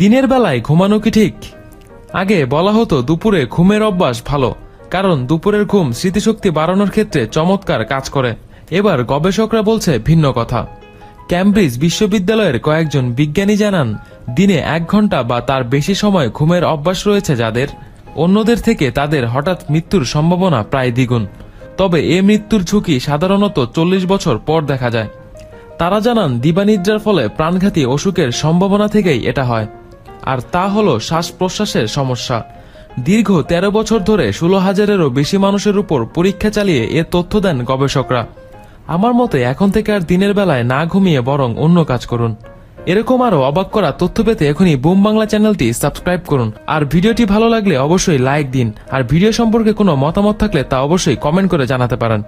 দিনের বেলায় ঘুমানো কি ঠিক? আগে বলা হতো দুপুরে ঘুমের অভ্যাস ভালো, কারণ দুপুরের ঘুম স্মৃতিশক্তি বাড়ানোর ক্ষেত্রে চমৎকার কাজ করে। এবার গবেষকরা বলছে ভিন্ন কথা। ক্যামব্রিজ বিশ্ববিদ্যালয়ের কয়েকজন বিজ্ঞানী জানান, দিনে এক ঘণ্টা বা তার বেশি সময় ঘুমের অভ্যাস রয়েছে যাদের, অন্যদের থেকে তাদের হঠাৎ মৃত্যুর সম্ভাবনা প্রায় দ্বিগুণ। তবে এ মৃত্যুর ঝুঁকি সাধারণত চল্লিশ বছর পর দেখা যায়। তারা জানান, দিবানিদ্রার ফলে প্রাণঘাতী অসুখের সম্ভাবনা থেকেই এটা হয়। আর তা হলো শ্বাস প্রশ্বাসের সমস্যা। দীর্ঘ ১৩ বছর ধরে ষোলো হাজারেরও বেশি মানুষের উপর পরীক্ষা চালিয়ে এ তথ্য দেন গবেষকরা। আমার মতে এখন থেকে আর দিনের বেলায় না ঘুমিয়ে বরং অন্য কাজ করুন। এরকম আরও অবাক করা তথ্য পেতে এখনই বুম বাংলা চ্যানেলটি সাবস্ক্রাইব করুন। আর ভিডিওটি ভালো লাগলে অবশ্যই লাইক দিন। আর ভিডিও সম্পর্কে কোনো মতামত থাকলে তা অবশ্যই কমেন্ট করে জানাতে পারেন।